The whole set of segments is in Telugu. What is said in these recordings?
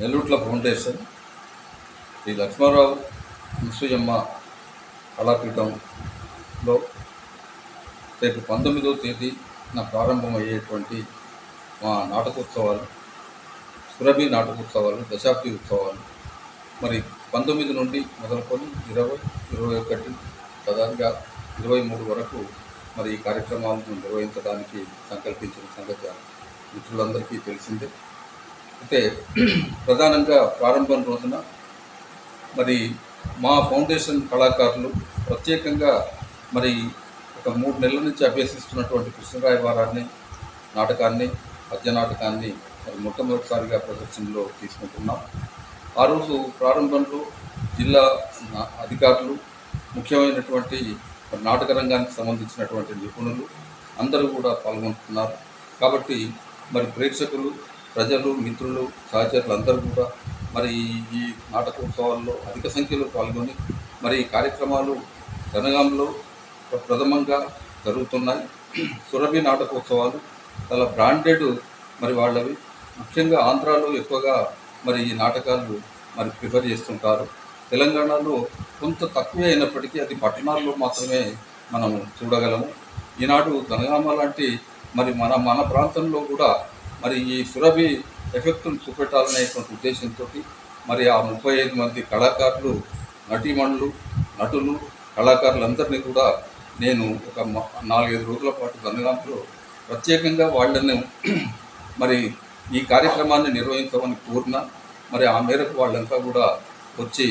నెల్లూట్ల ఫౌండేషన్ శ్రీ లక్ష్మారావు అనసూయమ్మ కళాపీఠంలో రేపు పంతొమ్మిదవ తేదీన ప్రారంభమయ్యేటువంటి మా నాటకోత్సవాలు సురభి నాటకోత్సవాలు దశాబ్ది ఉత్సవాలు. మరి పంతొమ్మిది నుండి మొదలుకొని ఇరవై ఇరవై ఒకటి ప్రధానంగా ఇరవై మూడు వరకు మరి ఈ కార్యక్రమాలను నిర్వహించడానికి సంకల్పించిన సంగతి మిత్రులందరికీ తెలిసిందే. అయితే ప్రధానంగా ప్రారంభం రోజున మరి మా ఫౌండేషన్ కళాకారులు ప్రత్యేకంగా మరి ఒక మూడు నెలల నుంచి అభ్యసిస్తున్నటువంటి కృష్ణరాయ వారాన్ని నాటకాన్ని పద్య నాటకాన్ని మరి మొట్టమొదటిసారిగా ప్రదర్శనలో తీసుకుంటున్నాం. ఆ రోజు ప్రారంభంలో జిల్లా అధికారులు ముఖ్యమైనటువంటి నాటక రంగానికి సంబంధించినటువంటి నిపుణులు అందరూ కూడా పాల్గొంటున్నారు. కాబట్టి మరి ప్రేక్షకులు ప్రజలు మిత్రులు సహచరులు అందరూ కూడా మరి ఈ- నాటకోత్సవాల్లో అధిక సంఖ్యలో పాల్గొని మరి ఈ కార్యక్రమాలు జనగాంలో ప్రథమంగా జరుగుతున్నాయి. సురభి నాటకోత్సవాలు చాలా బ్రాండెడ్ మరి వాళ్ళవి. ముఖ్యంగా ఆంధ్రాలో ఎక్కువగా మరి ఈ నాటకాలు మరి ప్రిఫర్ చేస్తుంటారు. తెలంగాణలో కొంత తక్కువే అయినప్పటికీ అది పట్టణాల్లో మాత్రమే మనం చూడగలము. ఈనాడు జనగామ లాంటి మరి మన మన ప్రాంతంలో కూడా మరి ఈ సురభి ఎఫెక్ట్ను చూపెట్టాలనేటువంటి ఉద్దేశంతో మరి ఆ ముప్పై ఐదు మంది కళాకారులు నటీమణులు నటులు కళాకారులందరినీ కూడా నేను ఒక నాలుగైదు రోజుల పాటు జనగాంలో ప్రత్యేకంగా వాళ్ళను మరి ఈ కార్యక్రమాన్ని నిర్వహించమని కోరిన మరి ఆ మేరకు వాళ్ళంతా కూడా వచ్చి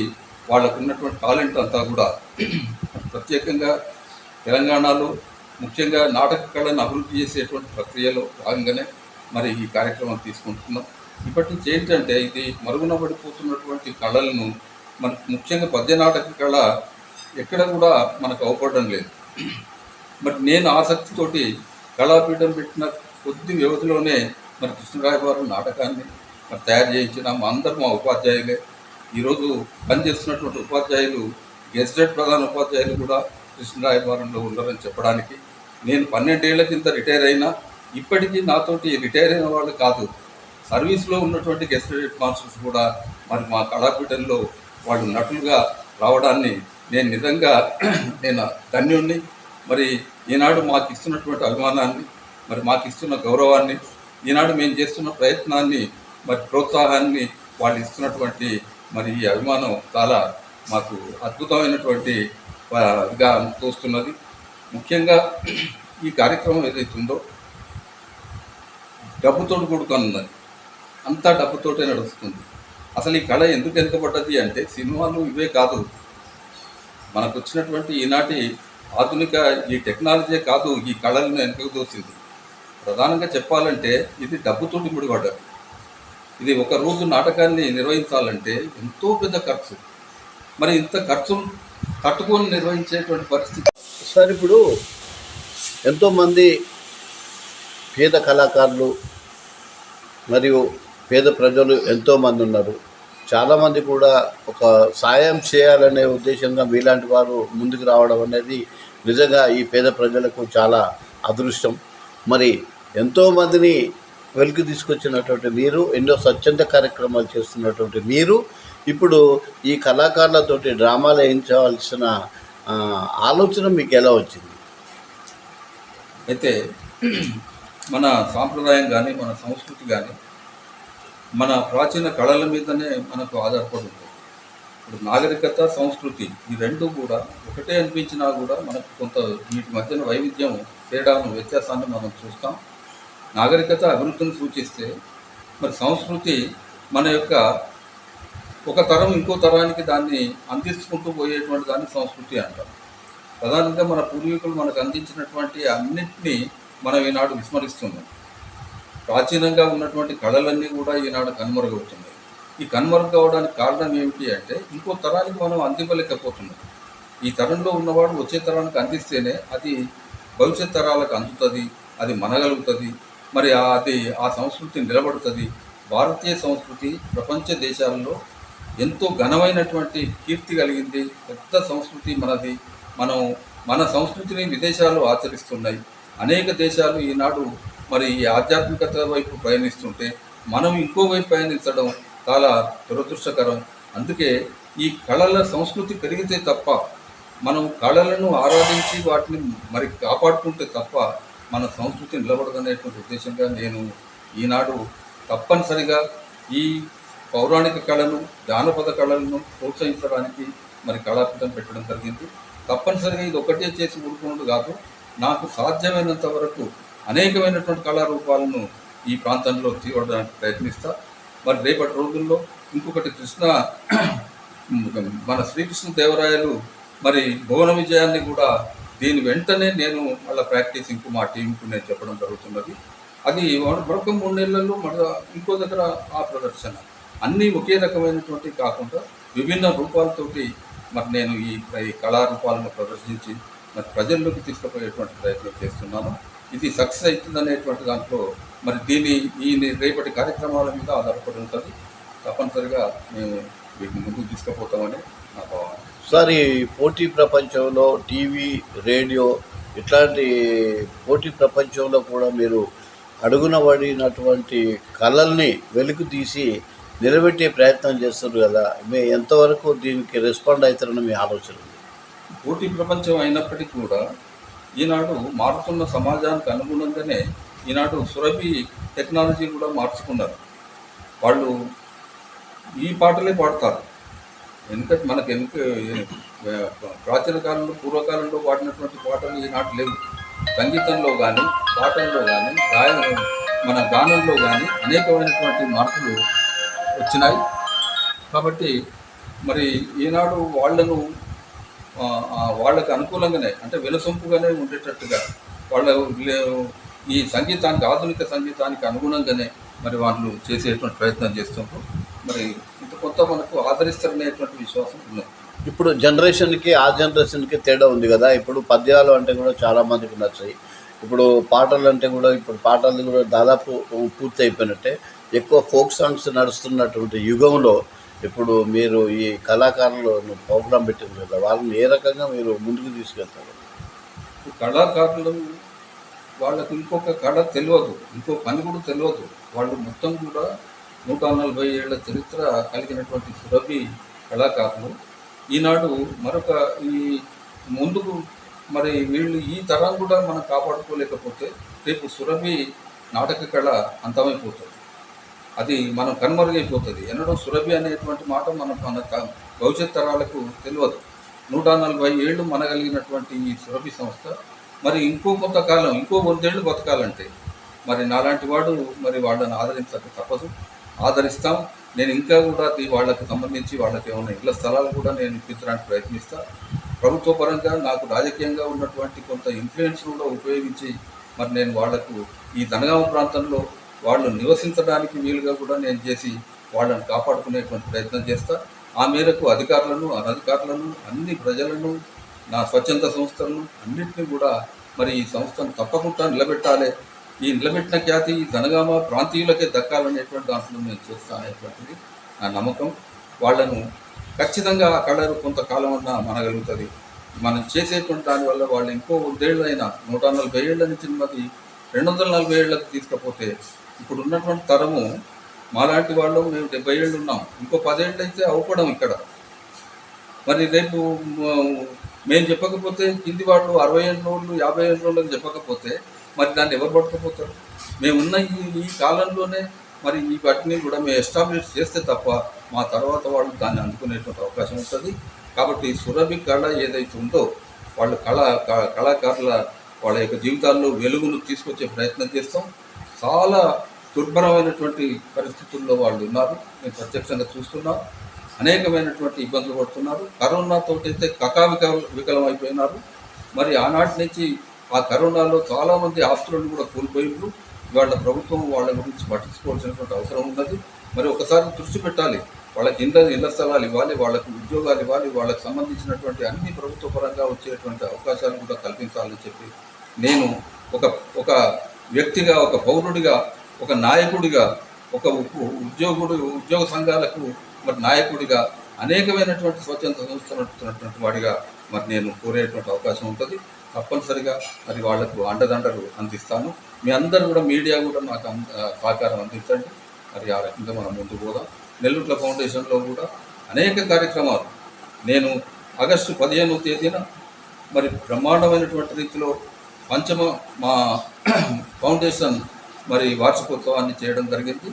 వాళ్ళకు ఉన్నటువంటి టాలెంట్ అంతా కూడా ప్రత్యేకంగా తెలంగాణలో ముఖ్యంగా నాటక కళను అభివృద్ధి చేసేటువంటి ప్రక్రియలో భాగంగానే మరి ఈ కార్యక్రమం తీసుకుంటున్నాం. ఇప్పటి నుంచి ఏంటంటే ఇది మరుగున పడిపోతున్నటువంటి కళలను మనకు ముఖ్యంగా పద్య నాటక కళ ఎక్కడ కూడా మనకు అవపడడం లేదు. మరి నేను ఆసక్తితోటి కళాపీఠం పెట్టిన కొద్ది వ్యవధిలోనే మరి కృష్ణరాయవారు నాటకాన్ని మరి తయారు చేయించిన మా అందరు మా ఉపాధ్యాయులే. ఈరోజు పనిచేస్తున్నటువంటి ఉపాధ్యాయులు గెజెట్ ప్రధాన ఉపాధ్యాయులు కూడా కృష్ణరాయవారంలో ఉన్నారని చెప్పడానికి. నేను పన్నెండేళ్ళ కింద రిటైర్ అయినా ఇప్పటికీ నాతోటి రిటైర్ అయిన వాళ్ళు కాదు. సర్వీస్లో ఉన్నటువంటి గెస్టెడ్ మాస్టర్స్ కూడా మరి మా కళాపీఠంలో వాళ్ళు నటులుగా రావడాన్ని నేను నిజంగా నేను ధన్యుణ్ణి. మరి ఈనాడు మాకు ఇస్తున్నటువంటి అభిమానాన్ని మరి మాకు ఇస్తున్న గౌరవాన్ని ఈనాడు మేము చేస్తున్న ప్రయత్నాన్ని మరి ప్రోత్సాహాన్ని వాళ్ళు ఇస్తున్నటువంటి మరి ఈ అభిమానం చాలా మాకు అద్భుతమైనటువంటి గా తోస్తున్నది. ముఖ్యంగా ఈ కార్యక్రమం ఏదైతుందో డబ్బుతో కూడుకున్నది. అంతా డబ్బుతోటే నడుస్తుంది. అసలు ఈ కళ ఎందుకు వెనుకబడ్డది అంటే సినిమాలు ఇవే కాదు. మనకు వచ్చినటువంటి ఈనాటి ఆధునిక ఈ టెక్నాలజీ కాదు ఈ కళలను వెనుకకు దోసింది. ప్రధానంగా చెప్పాలంటే ఇది డబ్బుతోటి ముడిపడ్డది. ఇది ఒక రోజు నాటకాన్ని నిర్వహించాలంటే ఎంతో పెద్ద ఖర్చు. మరి ఇంత ఖర్చు తట్టుకొని నిర్వహించేటువంటి పరిస్థితి. సార్ ఇప్పుడు ఎంతోమంది పేద కళాకారులు మరియు పేద ప్రజలు ఎంతోమంది ఉన్నారు. చాలామంది కూడా ఒక సాయం చేయాలనే ఉద్దేశంగా మీలాంటి వారు ముందుకు రావడం అనేది నిజంగా ఈ పేద ప్రజలకు చాలా అదృష్టం. మరి ఎంతోమందిని వెలికి తీసుకొచ్చినటువంటి మీరు ఎన్నో స్వచ్ఛంద కార్యక్రమాలు చేస్తున్నటువంటి మీరు ఇప్పుడు ఈ కళాకారులతోటి డ్రామాలు వేయించవలసిన ఆలోచన మీకు ఎలా వచ్చింది? అయితే మన సాంప్రదాయం కానీ మన సంస్కృతి కానీ మన ప్రాచీన కళల మీదనే మనకు ఆధారపడి ఉంటుంది. ఇప్పుడు నాగరికత సంస్కృతి ఈ రెండు కూడా ఒకటే అనిపించినా కూడా మనకు కొంత వీటి మధ్యన వైవిధ్యం తేడాను వ్యత్యాసాన్ని మనం చూస్తాం. నాగరికత అభివృద్ధిని సూచిస్తే మరి సంస్కృతి మన యొక్క ఒక తరం ఇంకో తరానికి దాన్ని అందించుకుంటూ పోయేటువంటి దాన్ని సంస్కృతి అంటాం. ప్రధానంగా మన పూర్వీకులు మనకు అందించినటువంటి అన్నింటినీ మనం ఈనాడు విస్మరిస్తున్నాం. ప్రాచీనంగా ఉన్నటువంటి కళలన్నీ కూడా ఈనాడు కనుమరుగవుతున్నాయి. ఈ కనుమరుగవడానికి కారణం ఏమిటి అంటే ఇంకో తరానికి మనం అందివ్వలేకపోతున్నాం. ఈ తరంలో ఉన్నవాడు వచ్చే తరానికి అందిస్తేనే అది భవిష్యత్ తరాలకు అందుతుంది అది మనగలుగుతుంది మరి అది ఆ సంస్కృతి నిలబడుతుంది. భారతీయ సంస్కృతి ప్రపంచ దేశాల్లో ఎంతో ఘనమైనటువంటి కీర్తి కలిగింది. పెద్ద సంస్కృతి మనది. మనం మన సంస్కృతిని విదేశాలు ఆచరిస్తున్నాయి. అనేక దేశాలు ఈనాడు మరి ఈ ఆధ్యాత్మికత వైపు ప్రయాణిస్తుంటే మనం ఇంకో వైపు పయనించడం చాలా దురదృష్టకరం. అందుకే ఈ కళల సంస్కృతి పెరిగితే తప్ప మనం కళలను ఆరాధించి వాటిని మరి కాపాడుకుంటే తప్ప మన సంస్కృతి నిలబడదనేటువంటి ఉద్దేశంగా నేను ఈనాడు తప్పనిసరిగా ఈ పౌరాణిక కళను జానపద కళలను ప్రోత్సహించడానికి మరి కళాపితం పెట్టడం జరిగింది. తప్పనిసరిగా ఇది ఒకటే చేసి ఊరుకున్నది కాదు. నాకు సాధ్యమైనంత వరకు అనేకమైనటువంటి కళారూపాలను ఈ ప్రాంతంలో తీయడానికి ప్రయత్నిస్తా. మరి రేపటి రోజుల్లో ఇంకొకటి కృష్ణ మన శ్రీకృష్ణ దేవరాయలు మరి భువన విజయాన్ని కూడా దీని వెంటనే నేను మళ్ళీ ప్రాక్టీసింగ్కు మా టీంకు నేను చెప్పడం జరుగుతున్నది. అది మరొక మూడు నెలల్లో మళ్ళీ ఇంకో దగ్గర ఆ ప్రదర్శన. అన్నీ ఒకే రకమైనటువంటి కాకుండా విభిన్న రూపాలతోటి మరి నేను ఈ కళారూపాలను ప్రదర్శించి మరి ప్రజల్లోకి తీసుకుపోయేటువంటి ప్రయత్నం చేస్తున్నాను. ఇది సక్సెస్ అవుతుందనేటువంటి దాంట్లో మరి దీని ఈ రేపటి కార్యక్రమాల మీద ఆధారపడి ఉంటుంది. తప్పనిసరిగా మేము వీటిని ముందుకు తీసుకుపోతామని నా భావన. సార్ ఈ పోటీ ప్రపంచంలో టీవీ రేడియో ఇట్లాంటి పోటీ ప్రపంచంలో కూడా మీరు అడుగున పడినటువంటి కళల్ని వెలుగు తీసి నిలబెట్టే ప్రయత్నం చేస్తున్నారు కదా. మీ ఎంతవరకు దీనికి రెస్పాండ్ అవుతారని మీ ఆలోచన పోటీ ప్రపంచం అయినప్పటికీ కూడా ఈనాడు మారుతున్న సమాజానికి అనుగుణంగానే ఈనాడు సురభి టెక్నాలజీ కూడా మార్చుకున్నారు. వాళ్ళు ఈ పాటలే పాడతారు. ఎందుకంటే మనకు ఎందుకు ప్రాచీన కాలంలో పూర్వకాలంలో పాడినటువంటి పాటలు ఈనాటి లేవు. సంగీతంలో కానీ పాటల్లో కానీ గాయ మన గానంలో కానీ అనేకమైనటువంటి మార్పులు వచ్చినాయి. కాబట్టి మరి ఈనాడు వాళ్ళను వాళ్ళకి అనుకూలంగానే అంటే వినసొంపుగానే ఉండేటట్టుగా వాళ్ళ ఈ సంగీతానికి ఆధునిక సంగీతానికి అనుగుణంగానే మరి వాళ్ళు చేసేటువంటి ప్రయత్నం చేస్తున్నారు మరి ఇంత కొత్త మనకు ఆదరిస్తారనేటువంటి విశ్వాసం ఉన్నది ఇప్పుడు జనరేషన్కి ఆ జనరేషన్కి తేడా ఉంది కదా. ఇప్పుడు పద్యాలు అంటే కూడా చాలా మందికి నచ్చాయి. ఇప్పుడు పాటలు అంటే కూడా ఇప్పుడు పాటలు కూడా దాదాపు పూర్తి అయిపోయినట్టే ఎక్కువ ఫోక్ సాంగ్స్ నడుస్తున్నటువంటి యుగంలో ఇప్పుడు మీరు ఈ కళాకారులను ప్రోగ్రాం పెట్టారు కదా వాళ్ళని ఏ రకంగా మీరు ముందుకు తీసుకెళ్తారు? కళాకారులు వాళ్ళకు ఇంకొక కళ తెలియదు ఇంకో పని కూడా తెలియదు. వాళ్ళు మొత్తం కూడా నూట నలభై ఏళ్ళ చరిత్ర కలిగినటువంటి సురభి కళాకారులు. ఈనాడు మరొక ఈ ముందుకు మరి వీళ్ళు ఈ తరం కూడా మనం కాపాడుకోలేకపోతే రేపు సురభి నాటక కళ అంతమైపోతుంది. అది మనం కనుమరుగైపోతుంది. ఎన్నడో సురభి అనేటువంటి మాట మన మన భవిష్యత్ తరాలకు తెలియదు. నూట నలభై ఏళ్ళు మనగలిగినటువంటి ఈ సురభి సంస్థ మరి ఇంకో కొంతకాలం ఇంకో వందేళ్ళు బతకాలంటే మరి నాలాంటి వాడు మరి వాళ్ళని ఆదరించక తప్పదు. ఆదరిస్తాం. నేను ఇంకా కూడా ఈ వాళ్ళకు సంబంధించి వాళ్ళకి ఏమైనా ఇళ్ళ స్థలాలు కూడా నేను ఇప్పించడానికి ప్రయత్నిస్తాను ప్రభుత్వ పరంగా నాకు రాజకీయంగా ఉన్నటువంటి కొంత ఇన్ఫ్లుయెన్స్ కూడా ఉపయోగించి మరి నేను వాళ్ళకు ఈ ధనగామ ప్రాంతంలో వాళ్ళు నివసించడానికి వీలుగా కూడా నేను చేసి వాళ్ళని కాపాడుకునేటువంటి ప్రయత్నం చేస్తా. ఆ మేరకు అధికారులను అనధికారులను అన్ని ప్రజలను నా స్వచ్ఛంద సంస్థలను అన్నింటినీ కూడా మరి ఈ సంస్థను తప్పకుండా నిలబెట్టాలి. ఈ నిలబెట్టిన ఖ్యాతి ఈ జనగామ ప్రాంతీయులకే దక్కాలనేటువంటి దాంట్లో నేను చూస్తా అనేటువంటిది నా నమ్మకం. వాళ్ళను ఖచ్చితంగా ఆ కళలు కొంతకాలం అన్నా మనగలుగుతుంది. మనం చేసేటువంటి దానివల్ల వాళ్ళు ఇంకో వందేళ్ళైనా నూట నలభై ఏళ్ళ నుంచి మరి రెండు వందల నలభై ఏళ్ళకి తీసుకపోతే ఇప్పుడు ఉన్నటువంటి తరము మాలాంటి వాళ్ళు మేము డెబ్బై ఏళ్ళు ఉన్నాం. ఇంకో పదేళ్ళు అయితే అవ్వడం ఇక్కడ. మరి రేపు మేము చెప్పకపోతే కింది వాళ్ళు అరవై ఏళ్ళ వాళ్ళు యాభై ఏళ్ళ వాళ్ళకి చెప్పకపోతే మరి దాన్ని ఎవరు పట్టుకుపోతారు? మేమున్న ఈ ఈ కాలంలోనే మరి ఈ వాటిని కూడా మేము ఎస్టాబ్లిష్ చేస్తే తప్ప మా తర్వాత వాళ్ళు దాన్ని అందుకునేటువంటి అవకాశం ఉంటుంది. కాబట్టి సురభి కళ ఏదైతే ఉందో వాళ్ళ కళ కళాకారుల వాళ్ళ యొక్క జీవితాల్లో వెలుగును తీసుకొచ్చే ప్రయత్నం చేస్తాం. చాలా దుర్భరమైనటువంటి పరిస్థితుల్లో వాళ్ళు ఉన్నారు. మేము ప్రత్యక్షంగా చూస్తున్నాం. అనేకమైనటువంటి ఇబ్బందులు పడుతున్నారు. కరోనాతో అయితే కకావిక వికలం అయిపోయినారు మరి ఆనాటి నుంచి ఆ కరోనాలో చాలామంది ఆస్తులను కూడా కోల్పోయిండ్రు వాళ్ళ ప్రభుత్వం వాళ్ళ గురించి పట్టించుకోవాల్సినటువంటి అవసరం ఉన్నది. మరి ఒకసారి దృష్టి పెట్టాలి. వాళ్ళకి ఇళ్ళ ఇళ్ళ స్థలాలు ఇవ్వాలి వాళ్ళకి ఉద్యోగాలు ఇవ్వాలి వాళ్ళకి సంబంధించినటువంటి అన్ని ప్రభుత్వ పరంగా వచ్చేటువంటి అవకాశాలు కూడా కల్పించాలని చెప్పి నేను ఒక ఒక వ్యక్తిగా ఒక పౌరుడిగా ఒక నాయకుడిగా ఒక ఉద్యోగుడు ఉద్యోగ సంఘాలకు మరి నాయకుడిగా అనేకమైనటువంటి స్వచ్ఛంద సంస్థలు నడుపుతున్నటువంటి వాడిగా మరి నేను కోరేటువంటి అవకాశం ఉంటుంది. తప్పనిసరిగా మరి వాళ్ళకు అండదండలు అందిస్తాను. మీ అందరూ కూడా మీడియా కూడా నాకు అంద- సహకారం అందించండి. మరి ఆ రకంగా మనం ముందుకు పోదాం. నెల్లూట్ల ఫౌండేషన్లో కూడా అనేక కార్యక్రమాలు. నేను ఆగస్టు పదిహేనవ తేదీన మరి బ్రహ్మాండమైనటువంటి రీతిలో పంచమ మా ఫౌండేషన్ మరి వార్షికోత్సవాన్ని చేయడం జరిగింది.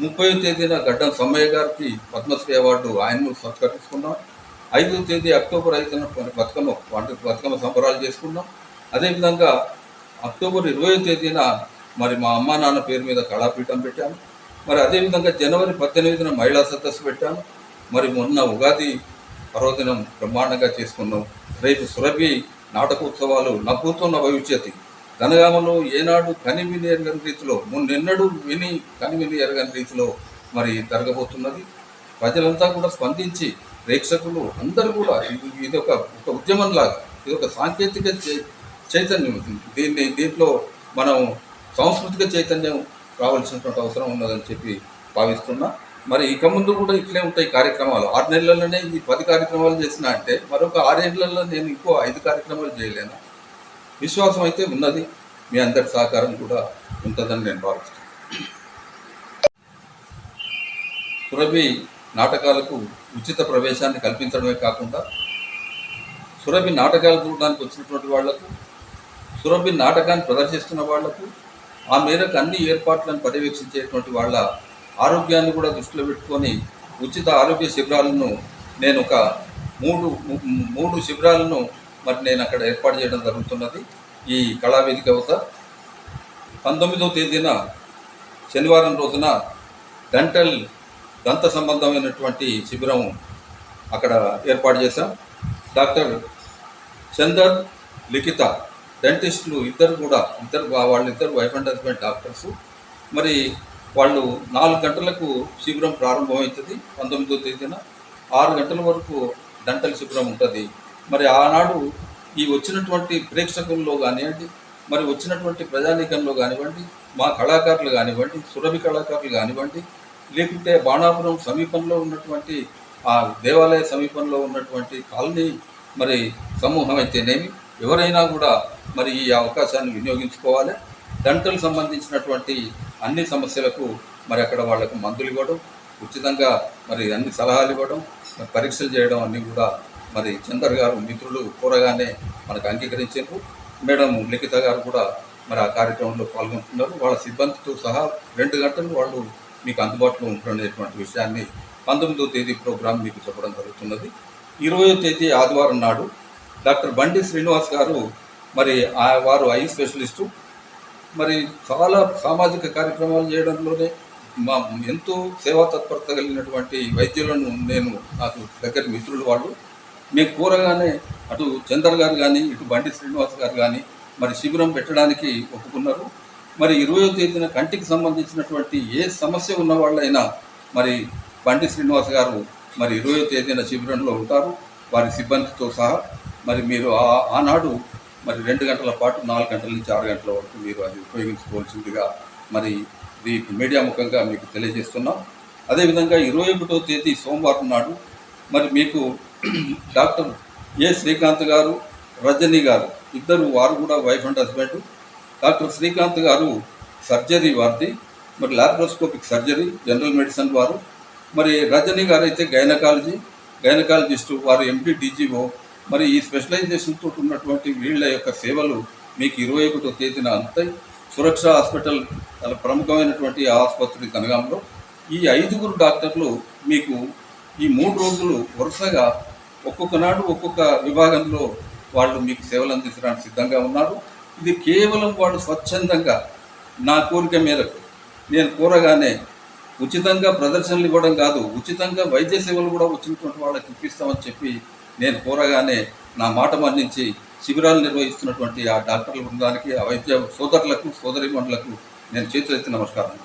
ముప్పై తేదీన గడ్డం సమ్మయ్య గారికి పద్మశ్రీ అవార్డు ఆయన్ను సత్కరించుకున్నాం. ఐదవ తేదీ అక్టోబర్ ఐదున బతుకమ్మ వంట బతుకమ్మ సంబరాలు చేసుకున్నాం. అదేవిధంగా అక్టోబర్ ఇరవై తేదీన మరి మా అమ్మా నాన్న పేరు మీద కళాపీఠం పెట్టాను మరి అదేవిధంగా జనవరి పద్దెనిమిదిన మహిళా సదస్సు పెట్టాను మరి మొన్న ఉగాది పర్వదినం బ్రహ్మాండంగా చేసుకున్నాం. రేపు సురభి నాటకోత్సవాలు నవ్వుతున్న భవిష్యత్తు. గనగామలో ఏనాడు కనివిని ఎరగని రీతిలో మొన్నెన్నడూ విని కనివిని ఎరగని రీతిలో మరి జరగబోతున్నది. ప్రజలంతా కూడా స్పందించి ప్రేక్షకులు అందరూ కూడా ఇది ఒక ఒక ఉద్యమంలాగా ఇది ఒక సాంకేతిక చై- చైతన్యం. దీన్ని దీంట్లో మనం సాంస్కృతిక చైతన్యం రావాల్సినటువంటి అవసరం ఉన్నదని చెప్పి భావిస్తున్నా. మరి ఇక ముందు కూడా ఇట్లే ఉంటాయి కార్యక్రమాలు. ఆరు నెలల్లోనే ఈ పది కార్యక్రమాలు చేసిన అంటే మరొక ఆరేళ్ళలో నేను ఇంకో ఐదు కార్యక్రమాలు చేయలేను. విశ్వాసం అయితే ఉన్నది. మీ అందరి సహకారం కూడా ఉంటుందని నేను భావిస్తున్నాను. సురభి నాటకాలకు ఉచిత ప్రవేశాన్ని కల్పించడమే కాకుండా సురభి నాటకాలు చూడడానికి వచ్చినటువంటి వాళ్ళకు సురభి నాటకాన్ని ప్రదర్శిస్తున్న వాళ్ళకు ఆ మేరకు అన్ని ఏర్పాట్లను పర్యవేక్షించేటువంటి వాళ్ళ ఆరోగ్యాన్ని కూడా దృష్టిలో పెట్టుకొని ఉచిత ఆరోగ్య శిబిరాలను నేను ఒక మూడు మూడు శిబిరాలను మరి నేను అక్కడ ఏర్పాటు చేయడం జరుగుతున్నది. ఈ కళావేదిక వద్ద పంతొమ్మిదవ తేదీన శనివారం రోజున డెంటల్ దంత సంబంధమైనటువంటి శిబిరం అక్కడ ఏర్పాటు చేశాం. డాక్టర్ చందర్ లిఖిత డెంటిస్టులు ఇద్దరు కూడా ఇద్దరు వాళ్ళిద్దరు వైఫ్ అండ్ హస్బెండ్ డాక్టర్స్. మరి వాళ్ళు నాలుగు గంటలకు శిబిరం ప్రారంభమవుతుంది పంతొమ్మిదో తేదీన ఆరు గంటల వరకు డెంటల్ శిబిరం ఉంటుంది. మరి ఆనాడు ఈ వచ్చినటువంటి ప్రేక్షకుల్లో కానివ్వండి మరి వచ్చినటువంటి ప్రజానీకంలో కానివ్వండి మా కళాకారులు కానివ్వండి సురభి కళాకారులు కానివ్వండి లేకుంటే బాణాపురం సమీపంలో ఉన్నటువంటి ఆ దేవాలయ సమీపంలో ఉన్నటువంటి కాలనీ మరి సమూహం అయితేనేమి ఎవరైనా కూడా మరి ఈ అవకాశాన్ని వినియోగించుకోవాలి. దంటలు సంబంధించినటువంటి అన్ని సమస్యలకు మరి అక్కడ వాళ్ళకు మందులు ఇవ్వడం ఉచితంగా మరి అన్ని సలహాలు ఇవ్వడం పరీక్షలు చేయడం అన్నీ కూడా మరి చందర్ గారు మిత్రులు కూరగానే మనకు అంగీకరించారు. మేడం లిఖిత గారు కూడా మరి ఆ కార్యక్రమంలో పాల్గొంటున్నారు. వాళ్ళ సిబ్బందితో సహా రెండు గంటలు వాళ్ళు మీకు అందుబాటులో ఉంటున్నటువంటి విషయాన్ని పంతొమ్మిదో తేదీ ప్రోగ్రాం మీకు చెప్పడం జరుగుతున్నది. ఇరవయో తేదీ ఆదివారం నాడు డాక్టర్ బండి శ్రీనివాస్ గారు మరి ఆ వారు ఐ స్పెషలిస్టు మరి చాలా సామాజిక కార్యక్రమాలు చేయడంలోనే మా ఎంతో సేవా తత్పరత కలిగినటువంటి వైద్యులను నేను నాకు దగ్గర మిత్రులు వాళ్ళు. మేము కూరగానే అటు చందర్ గారు కానీ ఇటు బండి శ్రీనివాస్ గారు కానీ మరి శిబిరం పెట్టడానికి ఒప్పుకున్నారు. మరి ఇరవయో తేదీన కంటికి సంబంధించినటువంటి ఏ సమస్య ఉన్న వాళ్ళైనా మరి బండి శ్రీనివాస్ గారు మరి ఇరవయో తేదీన శిబిరంలో ఉంటారు. వారి సిబ్బందితో సహా మరి మీరు ఆ- ఆనాడు మరి రెండు గంటల పాటు నాలుగు గంటల నుంచి ఆరు గంటల వరకు మీరు అది ఉపయోగించుకోవాల్సిందిగా మరి ఇది మీడియా ముఖంగా మీకు తెలియజేస్తున్నాం. అదేవిధంగా ఇరవై ఒకటో తేదీ సోమవారం నాడు మరి మీకు డాక్టర్ ఏ శ్రీకాంత్ గారు రజని గారు ఇద్దరు వారు కూడా wife and husband. Doctor Srikanth గారు సర్జరీ వారిది మరి లాప్రోస్కోపిక్ సర్జరీ జనరల్ మెడిసిన్ వారు. మరి రజని గారు అయితే గైనకాలజీ గైనకాలజిస్టు వారు ఎంపీ డీజీఓ మరి ఈ స్పెషలైజేషన్తో ఉన్నటువంటి వీళ్ళ యొక్క సేవలు మీకు ఇరవై ఒకటో తేదీన అంతై. సురక్ష హాస్పిటల్ ప్రముఖమైనటువంటి ఆసుపత్రి కనగాంలో. ఈ ఐదుగురు డాక్టర్లు మీకు ఈ మూడు రోజులు వరుసగా ఒక్కొక్క నాడు ఒక్కొక్క విభాగంలో వాళ్ళు మీకు సేవలు అందించడానికి సిద్ధంగా ఉన్నారు. ఇది కేవలం వాళ్ళు స్వచ్ఛందంగా నా కోరిక మేరకు నేను కోరగానే ఉచితంగా ప్రదర్శనలు ఇవ్వడం కాదు ఉచితంగా వైద్య సేవలు కూడా వచ్చినటువంటి వాళ్ళకి ఇప్పిస్తామని చెప్పి నేను కోరగానే నా మాట మన్నించి శిబిరాలు నిర్వహిస్తున్నటువంటి ఆ డాక్టర్ల బృందానికి ఆ వైద్య సోదరులకు సోదరిమణులకు నేను చేతులెత్తి నమస్కారం